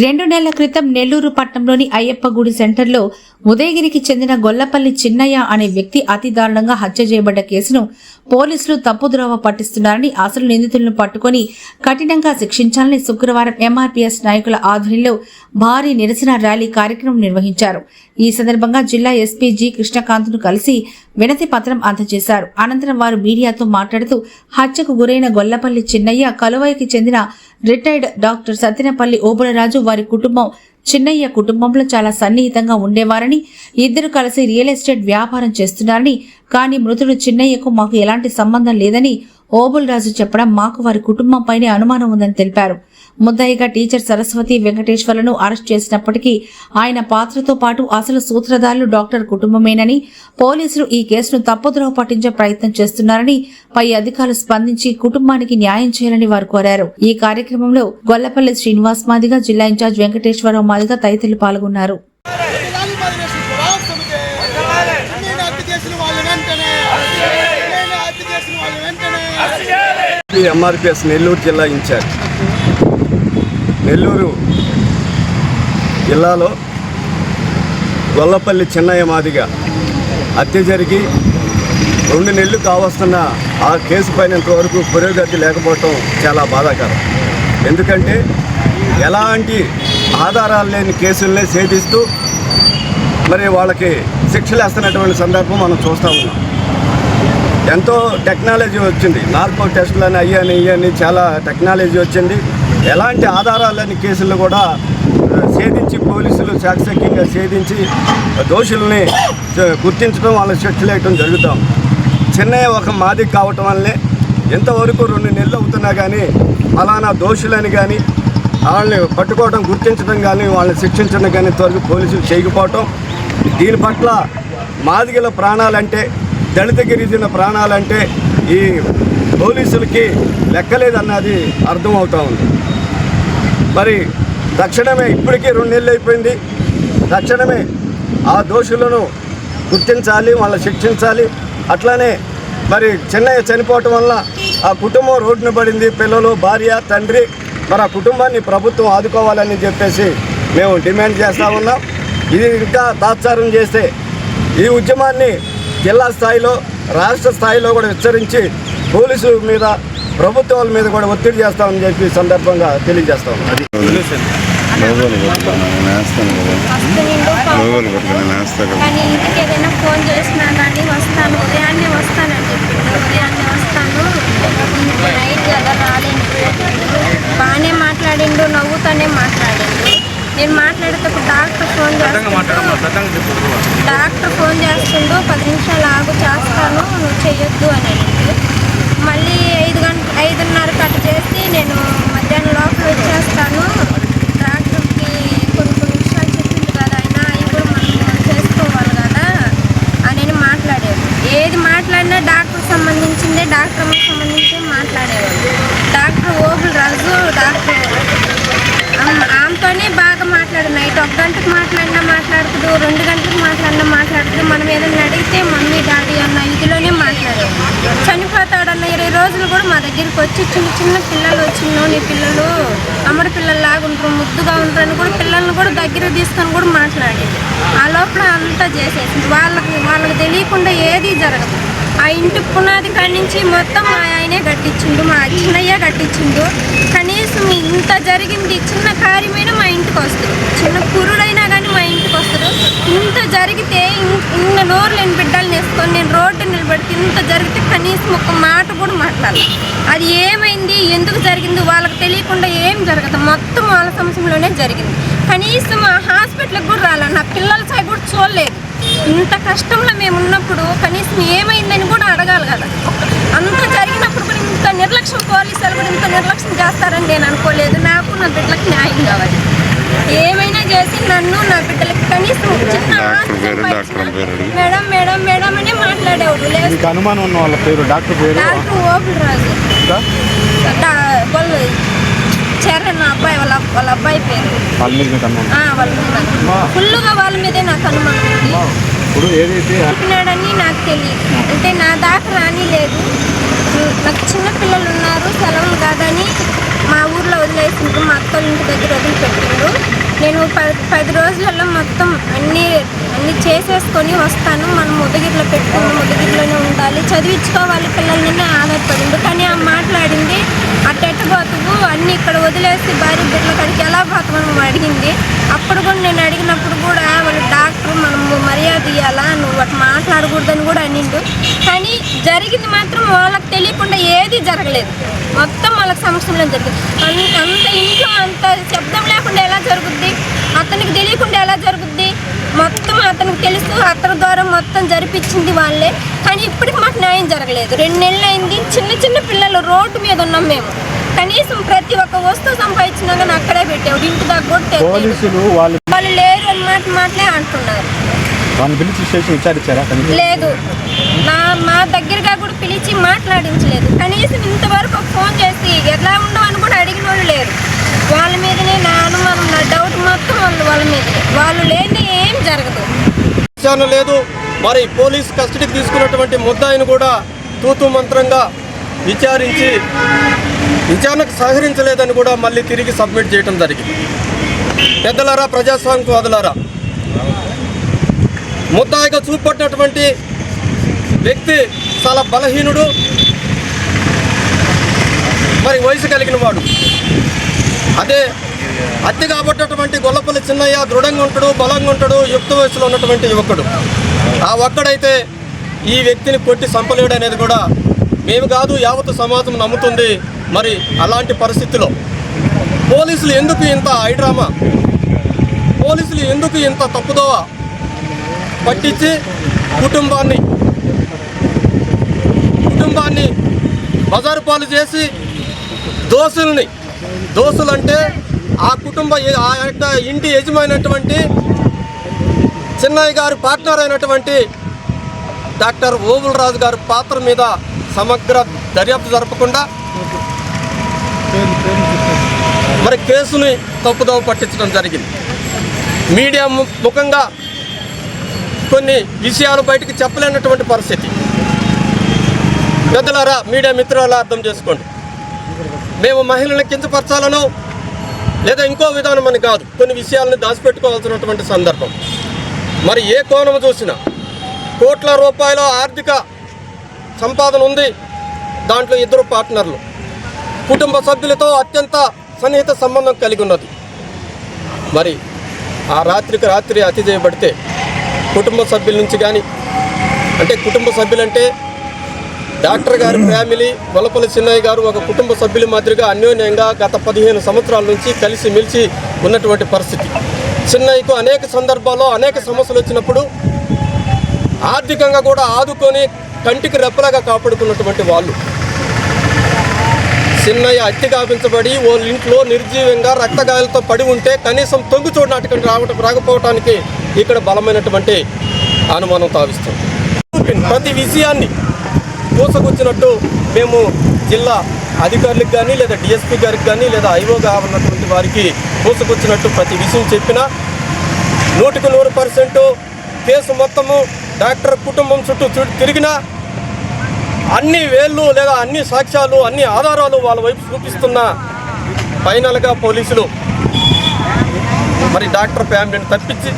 రెండు నెలల క్రితం నెల్లూరు పట్టణంలోని అయ్యప్ప గుడి సెంటర్లో ఉదయగిరికి చెందిన గొల్లపల్లి చిన్నయ్య అనే వ్యక్తి అతి దారుణంగా హత్య చేయబడ్డ కేసును పోలీసులు తప్పుద్రోవ పట్టిస్తున్నారని అసలు నిందితులను పట్టుకొని కఠినంగా శిక్షించాలని శుక్రవారం ఎంఆర్పీఎస్ నాయకుల ఆధ్వర్యంలో భారీ నిరసన ర్యాలీ కార్యక్రమం నిర్వహించారు. ఈ సందర్భంగా జిల్లా ఎస్పీ జి కృష్ణకాంత్ను కలిసి వినతి పత్రం అందజేశారు. అనంతరం వారు మీడియాతో మాట్లాడుతూ హత్యకు గురైన గొల్లపల్లి చిన్నయ్య కలువైకి చెందిన రిటైర్డ్ డాక్టర్ సత్యనపల్లి ఓబులరాజు వారి కుటుంబం చిన్నయ్య కుటుంబంలో చాలా సన్నిహితంగా ఉండేవారని ఇద్దరు కలిసి రియల్ ఎస్టేట్ వ్యాపారం చేస్తున్నారని కానీ మృతుడు చిన్నయ్యకు మాకు ఎలాంటి సంబంధం లేదని ఓబుల్ రాజు చెప్పడం మాకు వారి కుటుంబంపైనే అనుమానం ఉందని తెలిపారు. ముద్దాయిగా టీచర్ సరస్వతి వెంకటేశ్వర్లను అరెస్ట్ చేసినప్పటికీ ఆయన పాత్రతో పాటు అసలు సూత్రధారులు డాక్టర్ కుటుంబమేనని పోలీసులు ఈ కేసును తప్పుదోవ పట్టించే ప్రయత్నం చేస్తున్నారని పై అధికారులు స్పందించి కుటుంబానికి న్యాయం చేయాలని వారు కోరారు. ఈ కార్యక్రమంలో గొల్లపల్లి శ్రీనివాస్ మాదిగా జిల్లా ఇన్ఛార్జ్ వెంకటేశ్వరరావు మాదిగా తదితరులు పాల్గొన్నారు. ఎంఆర్పిఎస్ నెల్లూరు జిల్లా ఇన్ఛార్జ్. నెల్లూరు జిల్లాలో గొల్లపల్లి చిన్నయ్య మాదిగా హత్య జరిగి రెండు నెలలు కావస్తున్న ఆ కేసు పైన ఇంతవరకు పురోగతి లేకపోవటం చాలా బాధాకరం. ఎందుకంటే ఎలాంటి ఆధారాలు లేని కేసుల్ని ఛేదిస్తూ మరి వాళ్ళకి శిక్షలు వేస్తున్నటువంటి సందర్భం మనం చూస్తూ ఉన్నాం. ఎంతో టెక్నాలజీ వచ్చింది. నార్కో టెస్టులు అని అయ్యని ఇయ్యని చాలా టెక్నాలజీ వచ్చింది. ఎలాంటి ఆధారాలని కేసులు కూడా ఛేదించి పోలీసులు చాకచక్యంగా ఛేదించి దోషుల్ని గుర్తించడం వాళ్ళని శిక్షలు వేయటం జరుగుతాం. చెన్నై ఒక మాది కావటం వల్లే ఎంతవరకు రెండు నెలలు అవుతున్నా కానీ ఫలానా దోషులని కానీ వాళ్ళని పట్టుకోవడం గుర్తించడం కానీ వాళ్ళని శిక్షించడం కానీ ఇంతవరకు పోలీసులు చేయకపోవటం దీని పట్ల మాదిగల ప్రాణాలంటే దళిత గిరిజన ప్రాణాలంటే ఈ పోలీసులకి లెక్కలేదన్నది అర్థమవుతా ఉంది. మరి తక్షణమే ఇప్పటికీ రెండు నెలలు అయిపోయింది. తక్షణమే ఆ దోషులను గుర్తించాలి వాళ్ళని శిక్షించాలి. అట్లానే మరి చిన్నయ్య చనిపోవటం వల్ల ఆ కుటుంబం రోడ్డున పడింది. పిల్లలు భార్య తండ్రి మరి ఆ కుటుంబాన్ని ప్రభుత్వం ఆదుకోవాలని చెప్పేసి మేము డిమాండ్ చేస్తూ ఉన్నాం. ఇది ఇంకా తాత్సారం చేస్తే ఈ ఉద్యమాన్ని జిల్లా స్థాయిలో రాష్ట్ర స్థాయిలో కూడా హెచ్చరించి పోలీసుల మీద ప్రభుత్వాల మీద కూడా ఒత్తిడి చేస్తామని చెప్పి సందర్భంగా తెలియజేస్తా అది కానీ ఇంటికి ఏదైనా ఫోన్ చేసినా కానీ వస్తాను ఉదయాన్నే వస్తానని చెప్పిండు ఉదయాన్నే వస్తాను. ఇంక నైట్ కదా రాలేను బాగానే మాట్లాడిండు నవ్వుతూనే మాట్లాడిండు నేను మాట్లాడేటప్పుడు డాక్టర్ ఫోన్ చేస్తాను డాక్టర్ ఫోన్ చేస్తుండు పది నిమిషాలు ఆగు చేస్తాను నువ్వు చెయ్యొద్దు అని మళ్ళీ ఐదు గంట ఐదున్నరకు అటు చేసి నేను మధ్యాహ్నం లోపల వచ్చేస్తాను. డాక్టర్కి కొన్ని కొన్ని విషయాలు చెప్పింది కదా ఆయన అవి కూడా మనం చేసుకోవాలి కదా అని మాట్లాడారు ఏది మాట్లాడినా డాక్టర్ సంబంధించిందే డాక్టర్ సంబంధించి మాట్లాడేవాళ్ళు. డాక్టర్ ఓబుల్ రాజు డాక్టర్ ఆమె- ఆమెతోనే బాగా మాట్లాడు నైట్ ఒక గంటకు మాట్లాడినా మాట్లాడుతుడు రెండు గంటలకు మాట్లాడినా మాట్లాడుతుడు మనం ఏదైనా అడిగితే మమ్మీ డాడీ అన్న ఇదిలోనే మాట్లాడు. చనిపోతాడన్న ఇరవై రోజులు కూడా మా దగ్గరికి వచ్చి చిన్న చిన్న పిల్లలు వచ్చిన నీ పిల్లలు అమ్మడి పిల్లలు లాగా ఉంటారు ముద్దుగా ఉంటారు అని కూడా పిల్లల్ని కూడా దగ్గర తీసుకొని కూడా మాట్లాడేది ఆ లోపల అంతా చేసేసింది. వాళ్ళకి వాళ్ళకి తెలియకుండా ఏది జరగదు. ఆ ఇంటి పునాది కాడి నుంచి మొత్తం మా ఆయనే కట్టించిండు మా చిన్నయ్య కట్టించిండు. కనీసం ఇంత జరిగింది చిన్న కార్యమైన మా ఇంటికి చిన్న పురుడైనా కానీ మా ఇంటికి వస్తారు. ఇంత జరిగితే ఇన్- ఇన్న నోరు లేని బిడ్డలు వేసుకొని నేను రోడ్డు నిలబెడితే ఇంత జరిగితే కనీసం ఒక మాట కూడా మాట్లాడాలి అది ఏమైంది? ఎందుకు జరిగింది? వాళ్ళకి తెలియకుండా ఏం జరగదు. మొత్తం వాళ్ళ సంవత్సరంలోనే జరిగింది. కనీసం ఆ హాస్పిటల్కి కూడా రాలే నా పిల్లల సాయి కూడా చూడలేదు. ఇంత కష్టంలో మేము ఉన్నప్పుడు కనీసం ఏమైందని కూడా అడగాలి కదా. అంత జరిగినప్పుడు కూడా ఇంత నిర్లక్ష్యం పోలీసులు కూడా ఇంత నిర్లక్ష్యం చేస్తారని నేను అనుకోలేదు. నాకు నా బిడ్డలకు న్యాయం కావాలి. ఏమైనా చేసి నన్ను నా బిడ్డలకి కనీసం చిన్న డాక్టర్ హాస్పిటల్ పేరు పై డాక్టర్ పేరు అడిగి. మేడం మేడం మేడం అని మాట్లాడేవాడు లేదు మీకు అనుమానం ఉన్న వాళ్ళ పేరు డాక్టర్ పేరు? డాక్టర్ రాజు వాళ్ళు చరణ్ అబ్బాయి వాళ్ళ వాళ్ళ అబ్బాయి పేరు. వాళ్ళ మీద మీకు అనుమానం వాళ్ళ మీద. ఫుల్గా వాళ్ళ మీదే నాకు అనుమానం ఉంది. ఇప్పుడు ఏదైతే చెప్పినాడని నాకు తెలియదు. అంటే నా దాకా రాని లేదు నాకు చిన్న పిల్లలు ఉన్నారు సెలవులు కాదని మా ఊర్లో వదిలేసిండ్రు మా అక్కల ఇంటి దగ్గర వదిలిపెట్టిండు నేను పది పది రోజులలో మొత్తం అన్నీ అన్నీ చేసేసుకొని వస్తాను. మనం ముదగిట్లో పెట్టుకుని ముదగిట్లోనే ఉండాలి. చదివించుకోవాలి పిల్లల్ని ఆధారపడింది కానీ ఆ మాట్లాడింది? అట్టెట్టు పోతువు? అన్నీ ఇక్కడ వదిలేసి భార్య బిడ్డల కాడికి ఎలా పోతామని అడిగింది. అప్పుడు కూడా నేను అడిగినప్పుడు కూడా వాళ్ళ డాక్టర్ మనము మర్యాద ఇవ్వాలా నువ్వు అటు మాట్లాడకూడదని కూడా అనిండు. కానీ జరిగింది మాత్రం వాళ్ళకి తెలియకుండా ఏది జరగలేదు. మొత్తం వాళ్ళకి సంవత్సరంలో జరిగింది. అంత ఇంట్లో అంత శబ్దం లేకుండా ఎలా జరుగుద్ది? అతనికి తెలియకుండా ఎలా జరుగుద్ది? మొత్తం అతనికి తెలుసు అతని ద్వారా మొత్తం జరిపించింది వాళ్ళే. కానీ ఇప్పటికి మాకు న్యాయం జరగలేదు. రెండు నెలలు అయింది చిన్న చిన్న పిల్లలు రోడ్డు మీద ఉన్నాం మేము. కనీసం ప్రతి ఒక్క వస్తువు సంపాదించినా కానీ అక్కడే పెట్టావు ఇంటి. పోలీసులు వాళ్ళు వాళ్ళు లేరు అని మాట మాటలే అంటున్నారు. వాళ్ళని పిలిచి స్టేషన్ విచారించారా? లేదు. నా మా దగ్గరగా కూడా పిలిచి మాట్లాడించలేదు. కనీసం ఇంతవరకు ఫోన్ చేసి ఎట్లా ఉండవని కూడా అడిగిన వాళ్ళు లేరు. వాళ్ళ మీదనే నా అనుమానం నా డౌట్ మొత్తం వాళ్ళు వాళ్ళ మీదనే. వాళ్ళు లేని ఏం జరగదు. విచారణ లేదు. మరి పోలీస్ కస్టడీకి తీసుకున్నటువంటి ముద్దాయిని కూడా తూతు మంత్రంగా విచారించి విచారణకు సహకరించలేదని కూడా మళ్ళీ తిరిగి సబ్మిట్ చేయడం జరిగింది. పెద్దలారా ప్రజాస్వామ్యవాదులారా ముద్దాయిగా చూపట్టినటువంటి వ్యక్తి చాలా బలహీనుడు మరి వయసు కలిగిన వాడు. అదే హత్య కాబట్టినటువంటి గొల్లపల్లి చిన్నయ్య దృఢంగా ఉంటాడు బలంగా ఉంటాడు యుక్త వయసులో ఉన్నటువంటి యువకుడు. ఆ ఒక్కడైతే ఈ వ్యక్తిని కొట్టి చంపలేడు అనేది కూడా మేము కాదు యావత్ సమాజం నమ్ముతుంది మరి అలాంటి పరిస్థితిలో. పోలీసులు ఎందుకు ఇంత ఐడ్రామా పోలీసులు ఎందుకు ఇంత తప్పుదోవా? పట్టించి కుటుంబాన్ని కుటుంబాన్ని బజారు పాలు చేసి దోసుల్ని. దోసులంటే ఆ కుటుంబ ఆ యొక్క ఇంటి యజమైనటువంటి చిన్నయ్య గారి పార్ట్నర్ అయినటువంటి డాక్టర్ ఓబుల్ రాజు గారి పాత్ర మీద సమగ్ర దర్యాప్తు జరపకుండా మరి కేసుని తప్పుదోవ పట్టించడం జరిగింది. మీడియా ముఖంగా కొన్ని విషయాలు బయటకు చెప్పలేనటువంటి పరిస్థితి. పెద్దలారా మీడియా మిత్రులారా అర్థం చేసుకోండి. మేము మహిళలను కించపరచాలనో లేదా ఇంకో విధానం అని కాదు కొన్ని విషయాలను దాచిపెట్టుకోవాల్సినటువంటి సందర్భం. మరి ఏ కోణం చూసినా కోట్ల రూపాయల ఆర్థిక సంపాదన ఉంది దాంట్లో ఇద్దరు పార్ట్నర్లు. కుటుంబ సభ్యులతో అత్యంత సన్నిహిత సంబంధం కలిగి ఉన్నది. మరి ఆ రాత్రికి రాత్రి అతి చేయబడితే కుటుంబ సభ్యుల నుంచి కానీ అంటే కుటుంబ సభ్యులంటే డాక్టర్ గారి ఫ్యామిలీ వలపల చిన్నయ్య గారు ఒక కుటుంబ సభ్యుల మాదిరిగా అన్యోన్యంగా గత పదిహేను సంవత్సరాల నుంచి కలిసి మెలిసి ఉన్నటువంటి పరిస్థితి. చిన్నయ్యకు అనేక సందర్భాల్లో అనేక సమస్యలు వచ్చినప్పుడు ఆర్థికంగా కూడా ఆదుకొని కంటికి రెప్పలాగా కాపాడుకున్నటువంటి వాళ్ళు. చిన్నయ్య అట్టి కాపించబడి వాళ్ళ ఇంట్లో నిర్జీవంగా రక్తగాయాలతో పడి ఉంటే కనీసం తొంగుచూడు చూడనాటికి రావటం రాకపోవటానికి ఇక్కడ బలమైనటువంటి అనుమానం తావిస్తుంది. ప్రతి విషయాన్ని పూసగుచ్చినట్టు మేము జిల్లా అధికారులకు కానీ లేదా డిఎస్పీ గారికి కానీ లేదా ఐఓగా ఉన్నటువంటి వారికి పూసగుచ్చినట్టు ప్రతి విషయం చెప్పినా నూటికి నూరు పర్సెంట్ కేసు మొత్తము డాక్టర్ కుటుంబం చుట్టూ చుట్టూ తిరిగినా అన్ని వేళ్ళు లేదా అన్ని సాక్ష్యాలు అన్ని ఆధారాలు వాళ్ళ వైపు చూపిస్తున్న ఫైనల్గా పోలీసులు మరి డాక్టర్ ఫ్యామిలీని తప్పించి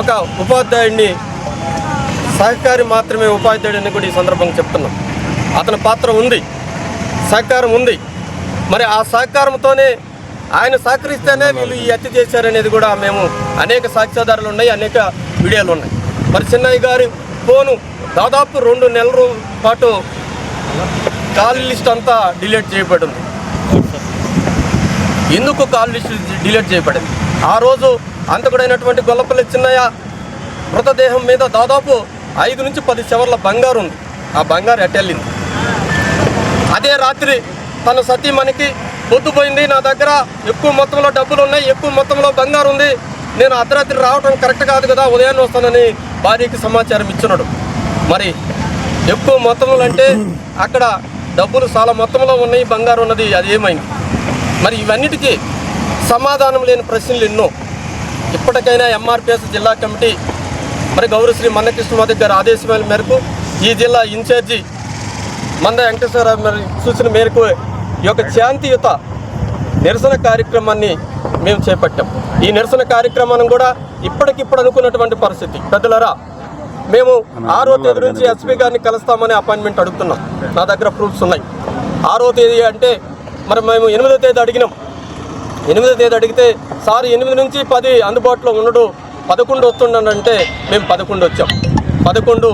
ఒక ఉపాధ్యాయుడిని సహకారి మాత్రమే ఉపాధ్యాయుడిని కూడా ఈ సందర్భంగా చెప్తున్నాం. అతని పాత్ర ఉంది సహకారం ఉంది. మరి ఆ సహకారంతోనే ఆయన సహకరిస్తేనే వీళ్ళు ఈ హత్య చేశారనేది కూడా మేము అనేక సాక్ష్యాధారాలు ఉన్నాయి అనేక వీడియోలు ఉన్నాయి. మరి చిన్నయ్య గారి ఫోను దాదాపు రెండు నెలల పాటు కాల్ లిస్ట్ అంతా డిలీట్ చేయబడింది. ఎందుకు కాల్ లిస్ట్ డిలీట్ చేయబడింది? ఆ రోజు అంతకుడైనటువంటి గొల్లపల్లి చిన్నయ్య మృతదేహం మీద దాదాపు ఐదు నుంచి పది చివర్ల బంగారు ఉంది. ఆ బంగారు ఎట్టెళ్ళింది అదే రాత్రి తన సతీమణికి పొద్దుపోయింది నా దగ్గర ఎక్కువ మొత్తంలో డబ్బులు ఉన్నాయి ఎక్కువ మొత్తంలో బంగారు ఉంది. నేను అర్ధరాత్రి రావడం కరెక్ట్ కాదు కదా ఉదయాన్నే వస్తానని భార్యకి సమాచారం ఇచ్చినాడు మరి ఎక్కువ మొత్తంలో అంటే అక్కడ డబ్బులు చాలా మొత్తంలో ఉన్నాయి బంగారు ఉన్నది అది ఏమైంది? మరి ఇవన్నిటికీ సమాధానం లేని ప్రశ్నలు ఎన్నో. ఇప్పటికైనా ఎంఆర్పిఎస్ జిల్లా కమిటీ మరి గౌరవశ్రీ మన్నకృష్ణమాధి గారి ఆదేశాల మేరకు ఈ జిల్లా ఇన్ఛార్జి మంద వెంకటేశ్వరరావు మరి సూచన మేరకు ఈ యొక్క శాంతియుత నిరసన కార్యక్రమాన్ని మేము చేపట్టాం. ఈ నిరసన కార్యక్రమాన్ని కూడా ఇప్పటికిప్పుడు అనుకున్నటువంటి పరిస్థితి. పెద్దలరా మేము ఆరో తేదీ నుంచి ఎస్పీ గారిని కలుస్తామని అపాయింట్మెంట్ అడుగుతున్నాం. నా దగ్గర ప్రూఫ్స్ ఉన్నాయి. ఆరో తేదీ అంటే మరి మేము ఎనిమిదో తేదీ అడిగినాం. ఎనిమిదో తేదీ అడిగితే సార్ ఎనిమిది నుంచి పది అందుబాటులో ఉండడు పదకొండు వస్తుండంటే మేము పదకొండు వచ్చాం. పదకొండు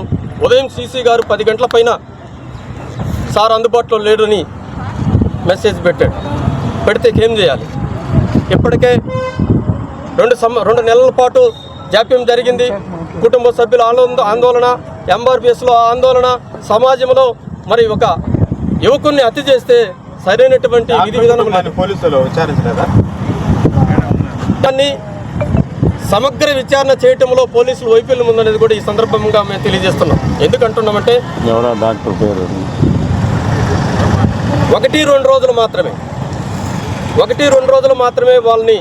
ఉదయం సీసీ గారు పది గంటల పైన సార్ అందుబాటులో లేడని మెసేజ్ పెట్టాడు. పెడితే ఏం చేయాలి? ఇప్పటికే రెండు సమ రెండు నెలల పాటు జాప్యం జరిగింది. కుటుంబ సభ్యుల ఆందోళన ఆందోళన ఎంఆర్పిఎస్లో ఆందోళన సమాజంలో మరి ఒక యువకుడిని హత్య చేస్తే సరైనటువంటి విధి విధానం లేదు. పోలీసులు విచారించలేదా? దాన్ని సమగ్ర విచారణ చేయటంలో పోలీసులు వైఫల్యం ఉందనేది కూడా ఈ సందర్భంగా మేము తెలియజేస్తున్నాం. ఎందుకంటున్నామంటే ఎవరో డాక్టర్ పేరు? ఒకటి రెండు రోజులు మాత్రమే. ఒకటి రెండు రోజులు మాత్రమే వాళ్ళని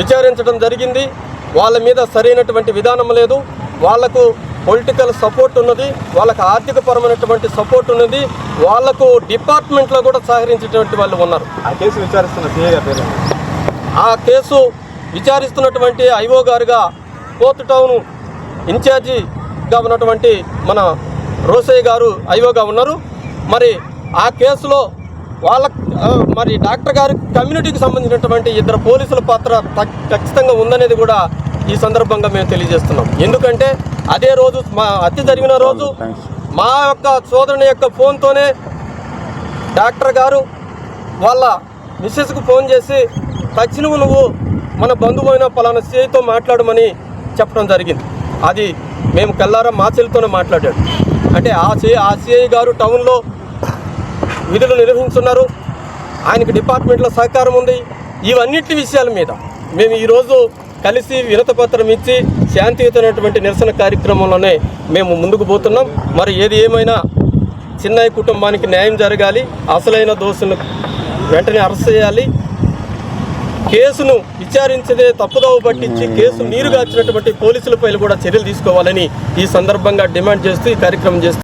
విచారించడం జరిగింది. వాళ్ళ మీద సరైనటువంటి విధానం లేదు. వాళ్ళకు పొలిటికల్ సపోర్ట్ ఉన్నది. వాళ్ళకు ఆర్థిక పరమైనటువంటి సపోర్ట్ ఉన్నది. వాళ్ళకు డిపార్ట్మెంట్లో కూడా సహకరించేటువంటి వాళ్ళు ఉన్నారు. ఆ కేసు విచారిస్తున్న సిఐ గారి ఆ కేసు విచారిస్తున్నటువంటి ఐఓ గారుగా పోర్ట్ టౌన్ ఇన్ఛార్జిగా ఉన్నటువంటి మన రోసయ్య గారు ఐఓగా ఉన్నారు. మరి ఆ కేసులో వాళ్ళ మరి డాక్టర్ గారి కమ్యూనిటీకి సంబంధించినటువంటి ఇద్దరు పోలీసుల పాత్ర ఖచ్చితంగా ఉందనేది కూడా ఈ సందర్భంగా మేము తెలియజేస్తున్నాం. ఎందుకంటే అదే రోజు మా హత్య జరిగిన రోజు మా యొక్క సోదరుని యొక్క ఫోన్తోనే డాక్టర్ గారు వాళ్ళ మిస్సెస్కు ఫోన్ చేసి తక్షణము నువ్వు మన బంధువు పలానా సిఐతో మాట్లాడమని చెప్పడం జరిగింది. అది మేము కల్లారా మా చెల్లితోనే మాట్లాడాడు. అంటే ఆ సిఐ ఆ సిఐ గారు టౌన్లో విధులు నిర్వహిస్తున్నారు ఆయనకి డిపార్ట్మెంట్లో సహకారం ఉంది. ఇవన్నిటి విషయాల మీద మేము ఈరోజు కలిసి వినతపత్రం ఇచ్చి శాంతియుతమైనటువంటి నిరసన కార్యక్రమంలోనే మేము ముందుకు పోతున్నాం. మరి ఏది ఏమైనా చిన్నయ్య కుటుంబానికి న్యాయం జరగాలి అసలైన దోషులను వెంటనే అరెస్ట్ చేయాలి కేసును విచారించదే తప్పుదోవ పట్టించి కేసు నీరుగార్చినటువంటి పోలీసులపై కూడా చర్యలు తీసుకోవాలని ఈ సందర్భంగా డిమాండ్ చేస్తూ ఈ కార్యక్రమం చేస్తూ